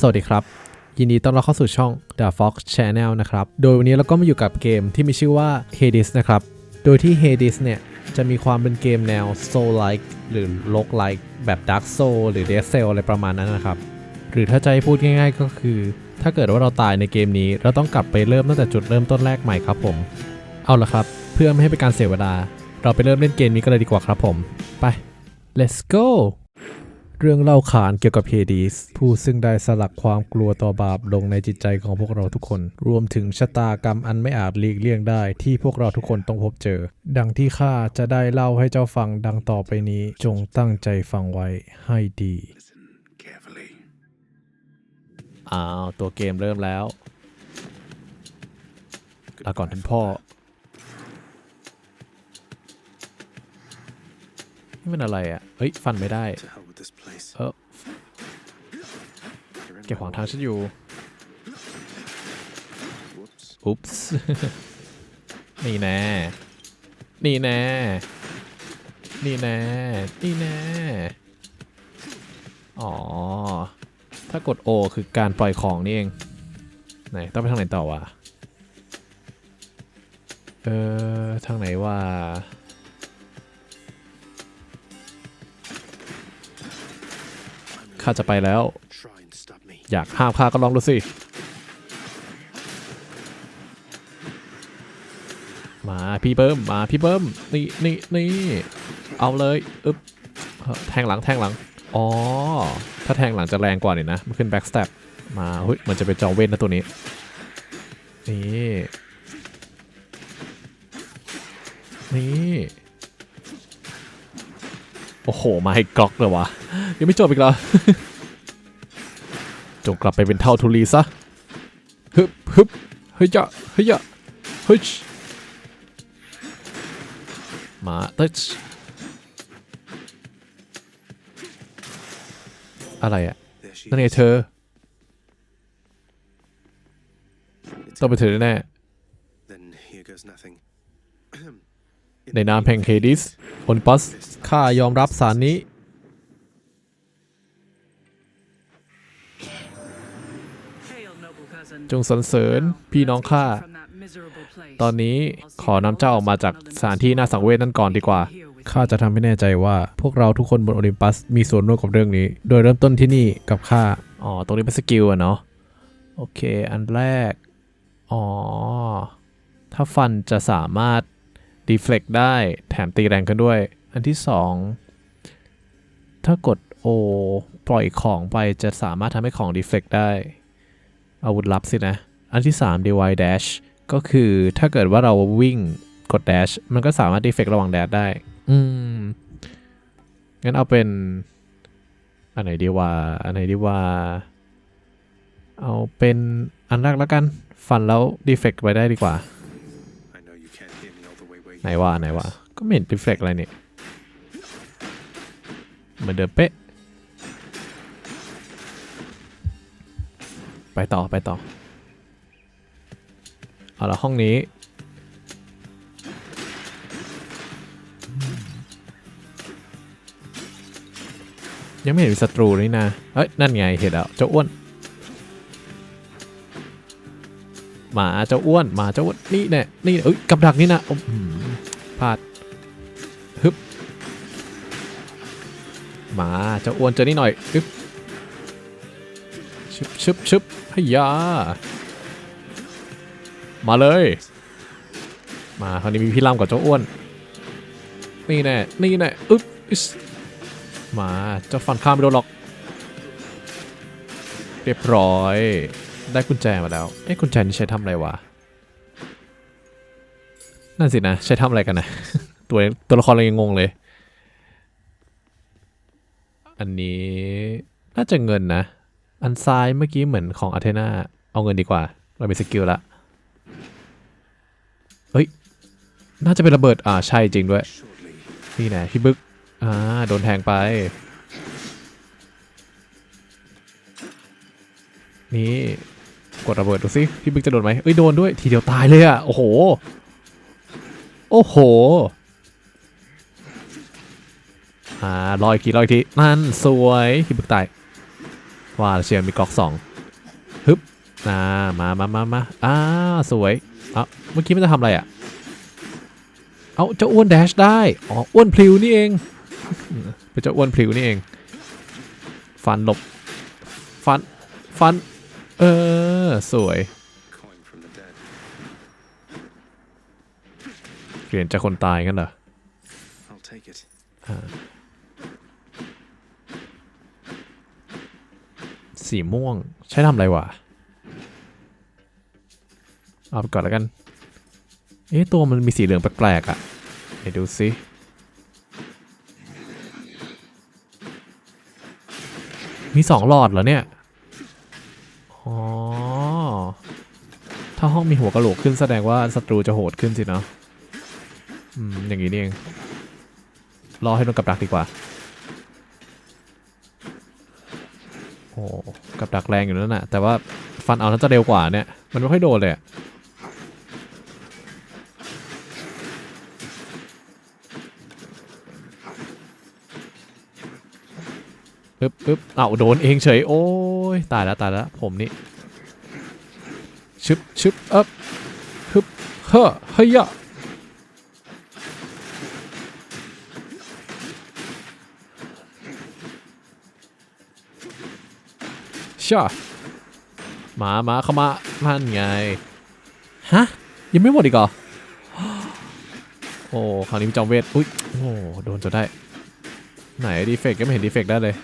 สวัสดีครับ ยินดีต้อนรับเข้าสู่ช่อง The Fox Channel นะครับ โดยวันนี้เราก็มาอยู่กับเกมที่มีชื่อว่า Hades นะครับ โดยที่ Hades เนี่ย จะมีความเป็นเกมแนว Soul-like หรือ Rogue-like แบบ Dark Soul หรือ Dead Cell อะไรประมาณนั้นนะครับ หรือถ้าจะให้พูดง่ายๆก็คือ ถ้าเกิดว่าเราตายในเกมนี้ เราต้องกลับไปเริ่มตั้งแต่จุดเริ่มต้นแรกใหม่ครับผม เอาละครับ เพื่อไม่ให้เป็นการเสียเวลา เราไปเริ่มเล่นเกมนี้กันเลยดีกว่าครับผม ไป let's go เรื่องเล่าขานเกี่ยวกับเฮดีสผู้ซึ่งได้สลักความกลัวต่อบาปลงในจิตใจของพวกเราทุกคน รวมถึงชะตากรรมอันไม่อาจหลีกเลี่ยงได้ที่พวกเราทุกคนต้องพบเจอ ดังที่ข้าจะได้เล่าให้เจ้าฟังดังต่อไปนี้จงตั้งใจฟังไว้ให้ดีอ้าวตัวเกมเริ่มแล้วลาก่อนท่านพ่อนี่มันอะไรอะ เฮ้ย ฟันไม่ได้ To hell with this place. เออ You're in เก็บ my ขวางทางฉันอยู่ Whoops. อุ๊ปส์นี่แน่ นี่แน่ นี่แน่ นี่แน่ อ๋อ ถ้ากด O คือการปล่อยของนี่เอง ไหน ต้องไปทางไหนต่อวะ เออ ทางไหนว่าข้าจะไปแล้ว Try and stop me. อยากห้ามข้าก็ลองดูสิ มาพี่เบิ้มมาพี่เบิ้มนี่นี่นี่เอาเลยอึ๊บแทงหลังแทงหลัง อ๋อ ถ้าแทงหลังจะแรงกว่านี่นะ มันขึ้นแบ็กสเต็ปมาเฮ้ยมันจะเป็นจอเว้นนะตัวนี้ นี่ นี่ โอ้โห มาให้กล็อกเลยวะ ยังไม่จบอีกเหรอ จงกลับไปเป็นเท่าทุลีซะฮึบฮึบเฮ้ยจะเฮ้ยจะเฮ้ยมาเต้ชอะไรอะ There she นั่นไง is. เธอ It's ต้องไปนเธอแน่ Then here goes nothing. ๆในนามแห่งเฮดิสโอนิปัสข้ายอมรับสารนี้ จงสรรเสริญพี่น้องข้า ตอนนี้ขอนำเจ้าออกมาจากสถานที่น่าสังเวชนั่นก่อนดีกว่า ข้าจะทำให้แน่ใจว่าพวกเราทุกคนบนโอลิมปัสมีส่วนร่วมกับเรื่องนี้ โดยเริ่มต้นที่นี่กับข้า อ๋อ ตรงนี้เป็นสกิลอะเนาะ โอเค อันแรก อ๋อ ถ้าฟันจะสามารถดีเฟล็กได้แถมตีแรงกันด้วย อันที่สองถ้ากด O ปล่อยของไปจะสามารถทำให้ของดีเฟล็กได้ อาวุธลับสินะ อันที่ 3 DY Dash ก็คือถ้าเกิดว่าเราวิ่งกด Dash มันก็สามารถดีเฟกระหว่าง Dash ได้ อืม งั้นเอาเป็น อันไหนดีว่า อันไหนดีว่า เอาเป็นอันแรกแล้วกัน ฟันแล้วดีเฟกไปได้ดีกว่า ไหนว่าไหนว่า ก็ไม่เห็นดีเฟกอะไรเนี่เหมือนเดิมเป๊ะ ไปต่อไปต่อ เอาละห้องนี้ ยังไม่เห็นมีศัตรูนี่นะเอ้ย นั่นไงเห็นแล้วเจ้าอ้วนหมาเจ้าอ้วนหมาเจ้าอ้วนนี่แน่นี่เอ้ยกับดักนี่นะพลาดฮึบหมาเจ้าอ้วนเจอนี่หน่อยอึ๊บ ชึบชึบชึบให้ยา มาเลย มาคราวนี้มีพี่ล่ำกับเจ้าอ้วน นี่แน่ นี่แน่ อึ๊บอิสมาเจ้าฟันข้ามไม่โดนหรอก เรียบร้อย ได้กุญแจมาแล้ว เอ้กุญแจนี่ใช้ทำอะไรวะ นั่นสินะ ใช้ทำอะไรกันนะ ตัวตัวละครเรายังงงเลย อันนี้น่าจะเงินนะ อันซ้ายเมื่อกี้เหมือนของอาเทนาเอาเงินดีกว่า เรามีสกิลละเฮ้ย น่าจะเป็นระเบิด อ่า ใช่จริงด้วย นี่แน่พี่บึก อ่า โดนแทงไป นี่ กดระเบิดดูสิ พี่บึกจะโดนไหมเอ้ย โดนด้วย ทีเดียวตายเลยอะ โอ้โห โอ้โห อ่ารออีกทีรออีกที นั่นสวย พี่บึกตาย ว่าเชียร์มีกอกสองฮึบอ่ามามามามาอ่าสวยเอ้าเมื่อกี้มันจะทำอะไรอะ เอาเจ้าอ้วนแดชได้ อ๋อ อ้วนพลิวนี่เอง เป็นเจ้าอ้วนพลิวนี่เอง ฟันหลบ ฟัน ฟัน เออ สวย เปลี่ยนจากคนตายกันเหรอ สีม่วงใช้ทำอะไรวะ เอาไปก่อนแล้วกัน เอ๊ะตัวมันมีสีเหลืองแปลกๆอะ่ะไหนดูสิมีสองหลอดเหรอเนี่ย อ๋อ ถ้าห้องมีหัวกระโหลกขึ้นแสดงว่าศัตรูจะโหดขึ้นสินะ อืม อย่างนี้นี่เอง รอให้โดนกับดักดีกว่า โอ้กับ ดักแรงอยู่นั่นน่ะ แต่ว่าฟันเอาน่าจะเร็วกว่าเนี่ย มันไม่ค่อยโดนเลยปึ๊บปึ๊บเอาโดนเองเฉย โอ้ยตายแล้วตายแล้วผมนี่ชึบชึบอัพฮึบเฮ้อเฮ้ยะ ช่ามามาเข้ามามันไง ฮะ ยังไม่หมดอีกเหรอ โอ้ คราวนี้มีจอมเวท อุ้ย โอ้ โดนจนได้ ไหนดีเฟกก็ไม่เห็นดีเฟกได้เลย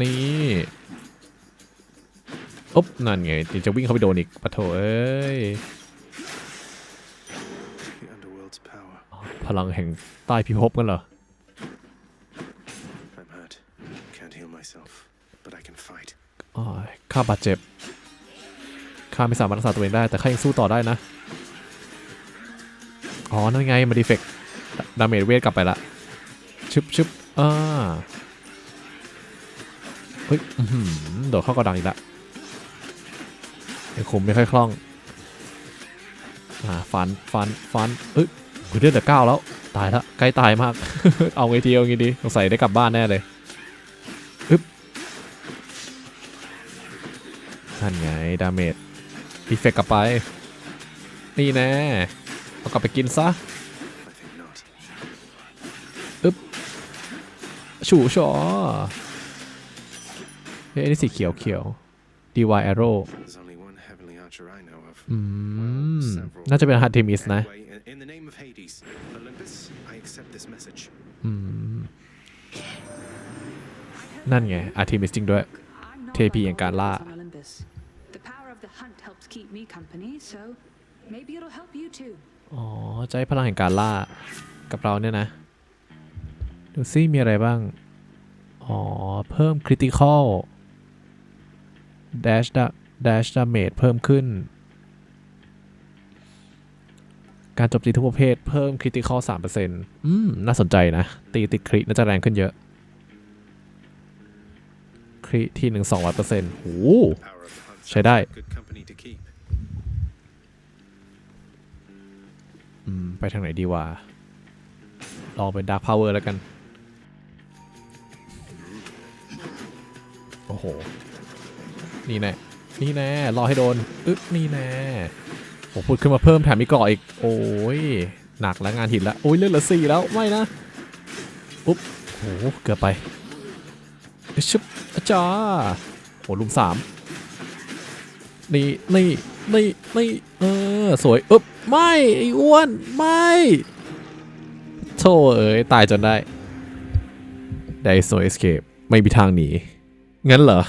นี่อุ๊บนั่นไงเดี๋ยวจะวิ่งเข้าไปโดนอีกปะโถเอ้ย The underworld's power. พลังแห่งใต้พิภพกันเหรอ I'm hurt. Can't heal myself, but I can fight. อ๋อ ข้าบาดเจ็บ ข้าไม่สามารถรักษาตัวเองได้ แต่ข้ายังสู้ต่อได้นะ อ๋อ นั่นไง มาดีเฟกดาเมจเวทกลับไปละ ชึบชึบอ่า เฮ้ยอื้อหือโดดเข้ากระดังอีกละยังคุมไม่ค่อยคล่อง อ่า ฟัน ฟัน ฟัน เอ้ยเฮ้ยเลือดเหลือเก้าแล้ว ตายล้วใกล้ตายมาก เอาไงทีเอาไงดีสงสัยได้กลับบ้านแน่เลย นั่นไง ดาเมจอีเฟกกลับไป นี่แน่เอากลับไปกินซะอึ๊บฉูชอเฮ้ยอันนี้สีเขียวเขียว DY Arrow อืม น่าจะเป็นฮาร์ติมิสนะ อืม นั่นไงอาร์ติมิสจริงด้วย เทพีอย่างการล่า ล่า The power of the hunt helps keep me company, so maybe it'll help you too. อ๋อใช้พลังแห่งการล่ากับเราเนี่ยนะ ดูซิมีอะไรบ้าง อ๋อ เพิ่มคริติคอล dash da dash damage เพิ่มขึ้น การโจมตีทุกประเภท เพิ่มคริติคอล3%อืม น่าสนใจนะ ตีติดคริน่าจะแรงขึ้นเยอะ คริที่หนึ่งสองร้อยเปอร์เซ็นต์โอ้ Power of the hunt. อืม ไปทางไหนดีวะ ลองเป็นดาร์ k พาวเวอร์แล้วกัน โอ้โห นี่แน่ นี่แน่ รอให้โดน อึ๊บ นี่แน่โอ้พูดขึ้นมาเพิ่มแถมมีเกราะอีก โอ้ย หนักแล้วงานหินแล้วโอ้ยเลือดเหลือสี่แล้ว ไม่นะ ปุ๊บ โอ้โหเกือบไปอ้ยชึบอาจ้าโอ้ลุมสาม นี่นี่นี่นี่เออสวยอึ๊บไม่ไอ้อ้วนไม่โธ่เอ้ยตายจนได้ได้โซเอสเคปไม่มีทางหนีงั้นเหรอ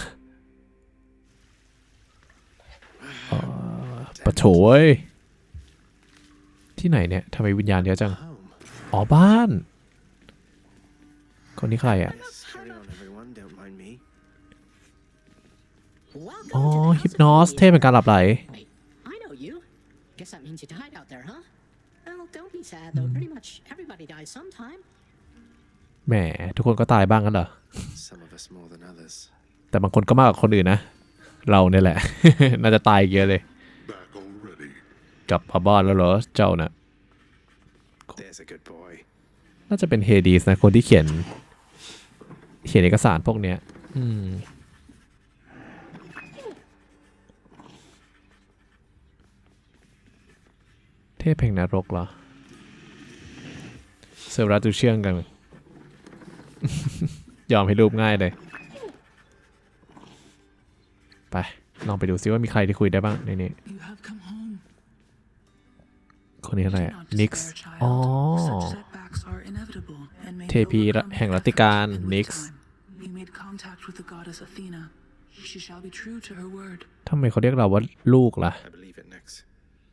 ปะโถเอ้ยที่ไหนเนี่ยทำไมวิญญาณเยอะจัง อ๋อบ้าน คนนี้ใครอะ อ๋อฮิปนอสเทพเป็นการหลับไหล Wait, I know you. Guess that means you died out there, huh? Well, don't be sad though. Pretty much everybody dies sometime. แหมทุกคนก็ตายบ้างกันเหรอ Some of us more than others. แต่บางคนก็มากกว่าคนอื่นนะ เราเนี่ยแหละ น่าจะตายเยอะเลย Back already. กลับมาบ้านแล้วเหรอ เจ้าน่ะ There's a good boy. น่าจะเป็นเฮดีสนะ คนที่เขียนเฮขียนเอกสารพวกเนี้ย อืม เท พแห่งนรกเหรอเซอร์รัตดูเชื่องกัน ยอมให้รูปง่ายเลย ไป ลองไปดูซิว่ามีใครที่คุยได้บ้างในนี้ You have come home. คนนี้อะไร Do อะ not นิกส์ despair, อ๋อ child. Such setbacks are inevitable and may เท heal พี from แห่งรัตติการ in with นิกส์ time. We made contact with the goddess Athena. She shall be true to her word. ทำไมเขาเรียกเราว่าลูกล่ะ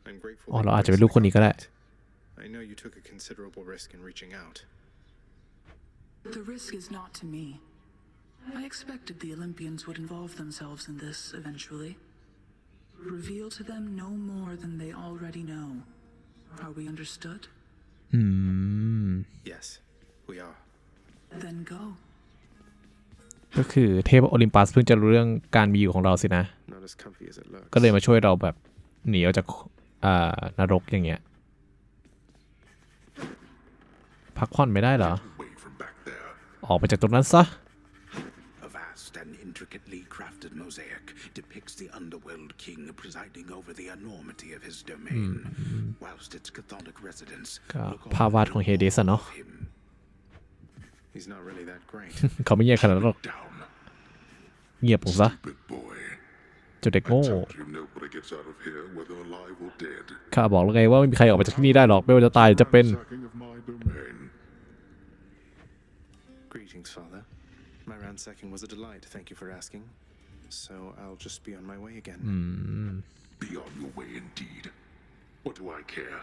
I believe it next. I'm grateful. Oh, that lo you aja raised lu the ko ni ka contact. I know you took a considerable risk in reaching out. The risk is not to me. I expected the Olympians would involve themselves in this eventually. Reveal to them no more than they already know. Are we understood? อืม Yes, we are. Then go. ก็คือเทพโอลิมปัสเพิ่งจะรู้เรื่องการมีอยู่ของเราสินะ Not as comfy as it looks. ก็เลยมาช่วยเราแบบหนีออกจากอ่า นรกอย่างเงี้ย พักผ่อนไม่ได้เหรอ Away from back there. ออกไปจากตรงนั้นซะ A vast and intricately crafted mosaic depicts the underworld king presiding over the enormity of his domain, whilst its chthonic residents ก็ look ภาวาดของเฮเดสอะเนาะ of him. He's not really that great. เขาไม่เงียบขนาดนั้นหรอก Down, เงียบผมซะ stupid boy. เจ้าเด็กโง่ Tell you nobody gets out of here, whether alive or dead. ข้าบอกแล้วไงว่าไม่มีใครออกไปจากที่นี่ได้หรอก ไม่ว่าจะตายหรือจะเป็น Sacking of my domain. Greetings, Father. My ransacking was a delight. Thank you for asking. So I'll just be on my way again. Be on your way indeed. What do I care?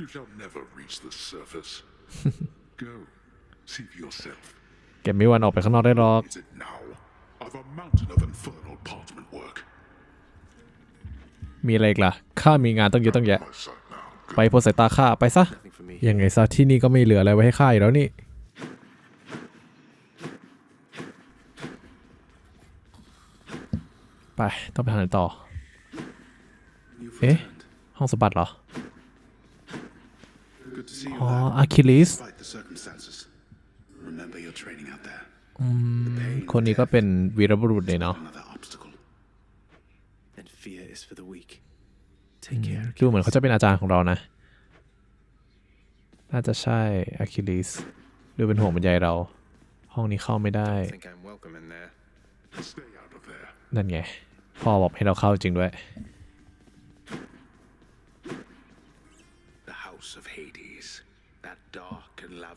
You shall never reach the surface. Go, see for yourself. แกไม่มีวันออกไปข้างนอกได้หรอก Is it now? I've a mountain of infernal parchment work. มีอะไรอีกล่ะ ข้ามีงานต้องเยอะต้องแยะ My sight now. ไปพ้นสายตาข้าไปซะ Nothing for me. ยังไงซะที่นี่ก็ไม่เหลืออะไรไว้ให้ข้าอีกแล้วนี่ ไปต้องไปทางไหนต่อ You've Eh? returned. ห้องสมบัติเหรอ Good to see you อ๋อ there. อะคิลิส Despite the circumstances. Remember your training out there. คนนี้ก็เป็นวีรบุรุษเลยเนาะ Another obstacle. And fear is for the weak. Take care. ดูเหมือนเขาจะเป็นอาจารย์ของเรานะ น่าจะใช่อะคิลิส ดูเป็นห่วงเป็นใยเรา ห้องนี้เข้าไม่ได้ I think I'm welcome in there. Stay out of there. นั่นไง พ่อบอกให้เราเข้าจริงด้วย The House of Hades. That dark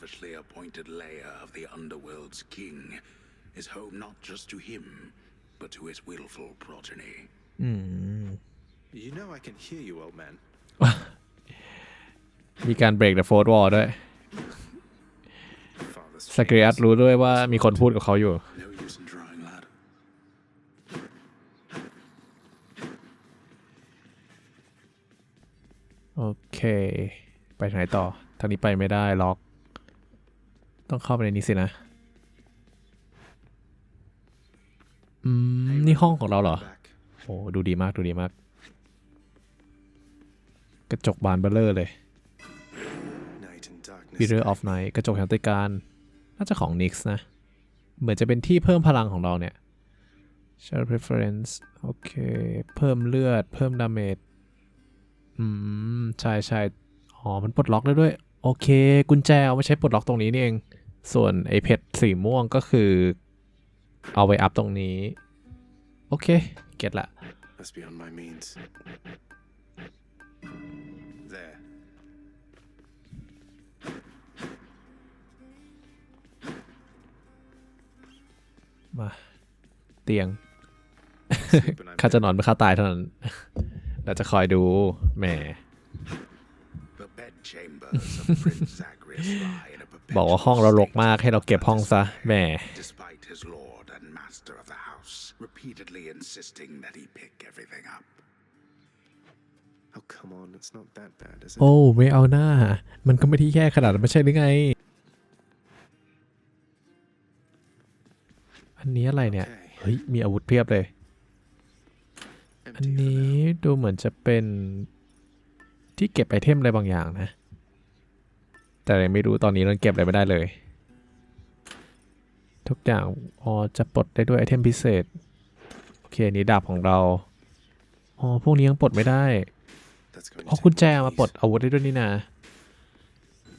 and lavishly appointed lair of the underworld's king is home not just to him, but to his willful progeny. You know I can hear you, old man. มีการเบรก the fourth wall ด้วย Father's สกริอัตรู้ด้วยว่ามีคนพูดกับเขาอยู่ No use in trying, lad. โอเค ไปทางไหนต่อ ทางนี้ไปไม่ได้ล็อก ต้องเข้าไปในนี้สินะ อืม นี่ห้องของเราเหรอ back. โอ้ดูดีมากดูดีมาก กระจกบานเบลเลอร์เลย Night and darkness. Mirror of Night กระจกแห่งติการ น่าจะของ Nix นะ เหมือนจะเป็นที่เพิ่มพลังของเราเนี่ย Shadow Preference โอเค เพิ่มเลือด เพิ่มดาเมจ อืม ใช่ใช่อ๋อ มันปลดล็อกได้ด้วย โอเค กุญแจเอาไว้ใช้ปลดล็อกตรงนี้นี่เอง ส่วนไอเพชรสีม่วงก็คือ เอาไว้อัพตรงนี้ โอเค เก็ตละ Must be on my means. There. มาเตียง Sleep when I'm ข้าจะ dead. นอนเมื่อข้าตายเท่านั้นเราจะคอยดู แหม บอกว่าห้อง perpetual เรารก state มากให้เราเก็บห้องซะแหม despite his lord and master of the house repeatedly insisting that he pick everything up. Oh, come on. It's not that bad, is it? โอ้ไม่เอาหน้า มันก็ไม่ที่แย่ขนาดนั้นไม่ใช่หรือไง อันนี้อะไรเนี่ย เฮ้ย มีอาวุธเพียบเลย อัน Empty for นี้ now. ดูเหมือนจะเป็นที่เก็บไอเทมอะไรบางอย่างนะ แต่ยังไม่รู้ตอนนี้เราเก็บอะไรไม่ได้เลย ทุกอย่างอ๋อจะปลดได้ด้วยไอเทมพิเศษ โอเคนี้ดาบของเราอ๋อพวกนี้ยังปลดไม่ได้ That's going อ๋อ to กุญแจมาปลดอาวุธได้ด้วยนี่นะ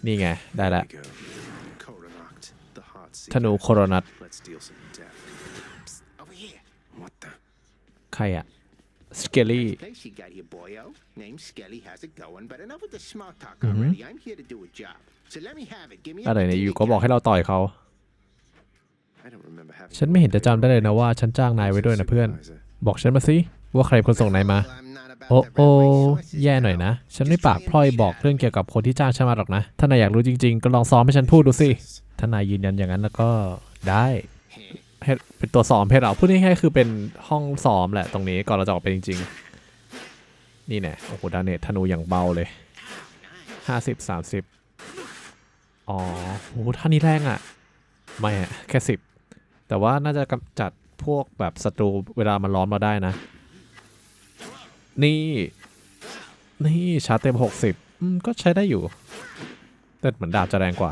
นี่ไง ได้ละธนูโคโรนัทใครอะ สเกลลี่ Place you got here, boyo. Name Skelly has it going, but enough with the smart talk already. I'm here to do a job. So let me have it. Give me อะไรเนี่ย everything อยู่ you ก็บอก got. ให้เราต่อยเขา I don't remember having ฉันไม่เห็นจะจำได้เลยนะว่าฉันจ้างนายไว้ด้วยนะเพื่อน Supervisor. บอกฉันมาสิว่าใครคนส่งนายมา Well, I'm not about โอ้ the โอ้ railway sources แย่หน่อย now. นะ ฉันไม่ Just ปาก try พลอย and บอก push เรื่องเกี่ยวกับคนที่จ้างฉันมาหรอกนะ ถ้านายอยากรู้จริงๆ ก็ลองซ้อมให้ฉันพูดดูสิ ถ้านายยืนยันอย่างนั้นแล้วก็ได้ ให้เป็นตัวซ้อมให้เราพูดง่ายๆคือเป็นห้องซ้อมแหละตรงนี้ก่อนเราจะออกไปจริง ๆ นี่แน่โอ้โหดาเนตธนูอย่างเบาเลยห้าสิบสามสิบอ๋อโอ้โหท่านี้แรงอะ ไม่อะแค่สิบแต่ว่าน่าจะกำจัดพวกแบบศัตรูเวลามันล้อมเราได้นะ นี่ นี่ชาร์จเต็ม60อืมก็ใช้ได้อยู่ แต่เหมือนดาบจะแรงกว่า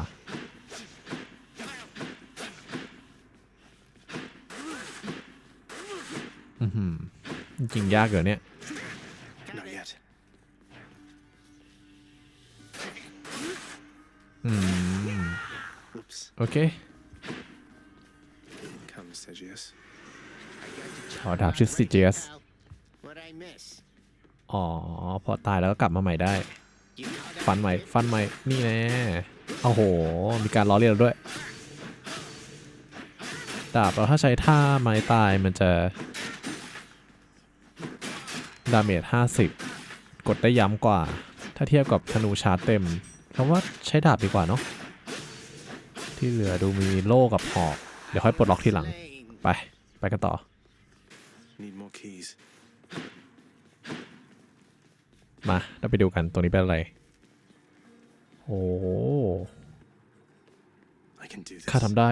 อือหือ จริงๆยากเหรอเนี่ย Not yet. อืม Oops. โอเค Come, Segius. ขอดาบชื่อซิเจส What I miss? อ๋อ พอตายแล้วก็กลับมาใหม่ได้ You know that ฟันใหม่ ฟันใหม่ นี่แน่โอ้โห มีการล้อเลียนเราด้วย ดาบเราถ้าใช้ท่าไม้ตายมันจะ ดาเมจ50 กดได้ย้ำกว่า ถ้าเทียบกับธนูชาร์จเต็มคำว่าใช้ดาบดีกว่าเนาะที่เหลือดูมีโล่กับหอกเดี๋ยวค่อยปลดล็อกทีหลัง lane. ไป ไปกันต่อ Need more keys. มาเราไปดูกันตรงนี้เป็นอะไร โอ้โห I can do this. ข้าทำได้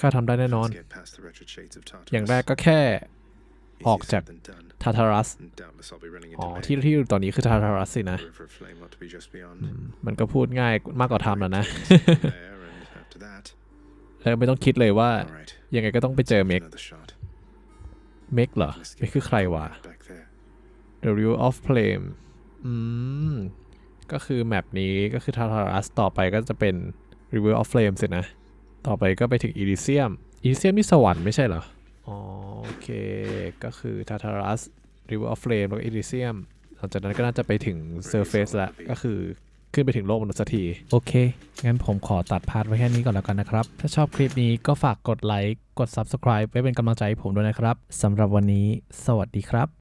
ข้าทำได้แน่นอน Let's get past the wretched shades of Tartarus. อย่างแรกก็แค่ Easier ออกจาก said than done. ทาทารัส And doubtless I'll be running อ๋อ into ที่ May. ที่อยู่ตอนนี้คือทาทารัสสินะ The River of Flame ought to be just beyond. มันก็พูดง่ายมากกว่าทำแล้วนะ there, and after that, แล้วไม่ต้องคิดเลยว่า all right. ยังไงก็ต้องไปเจอเมก Another shot. เมกเหรอ Let's เมก get คือใครวะ back there. The Rule of Flame อืม ก็คือแมปนี้ก็คือทาทารัสต่อไปก็จะเป็น River of Flame สินะ ต่อไปก็ไปถึง Elysium Elysium นี่สวรรค์ไม่ใช่เหรอ อ๋อโอเค ก็คือทาทารัสริเวอร์ออฟเฟรมแล้วก็ Elysium หลังจากนั้นก็น่าจะไปถึง Surface แล้วก็คือขึ้นไปถึงโลกมนุษย์สักที โอเค งั้นผมขอตัดพาร์ทไว้แค่นี้ก่อนแล้วกันนะครับ ถ้าชอบคลิปนี้ก็ฝากกดไลค์ กด Subscribe ไว้เป็นกำลังใจให้ผมด้วยนะครับ สำหรับวันนี้ สวัสดีครับ